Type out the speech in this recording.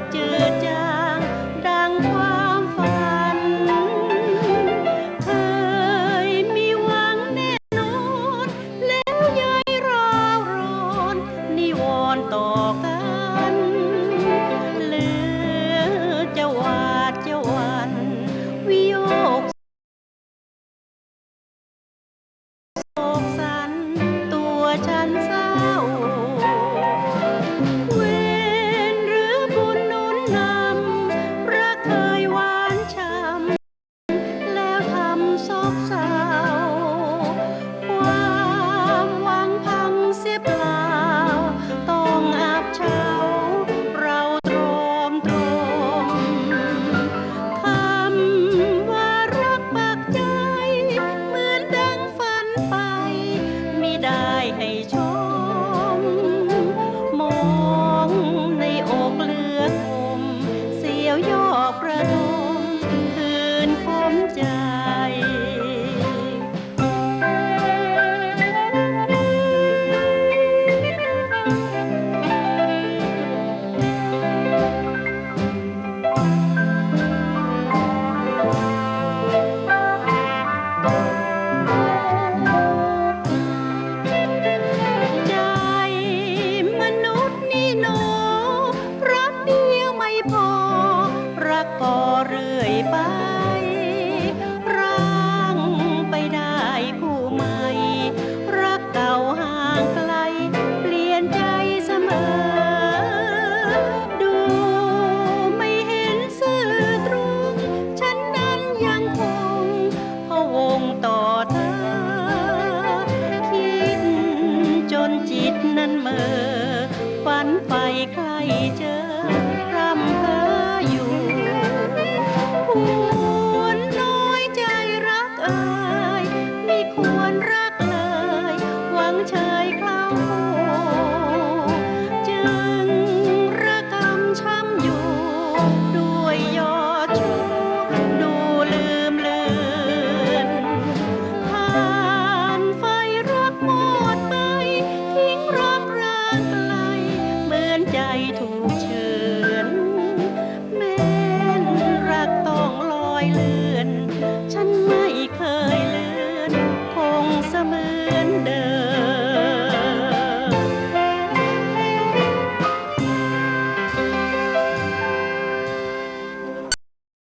chưa chưa prayer. ไป ร่างไปได้ผู้ใหม่ รักเก่าห่างไกล เปลี่ยนใจเสมอ ดูไม่เห็นสื่อตรง ฉันนั้นยังคงพะวงต่อเธอ คิดจนจิตนั้นเมื่อฝันไปใกล้เจอรำ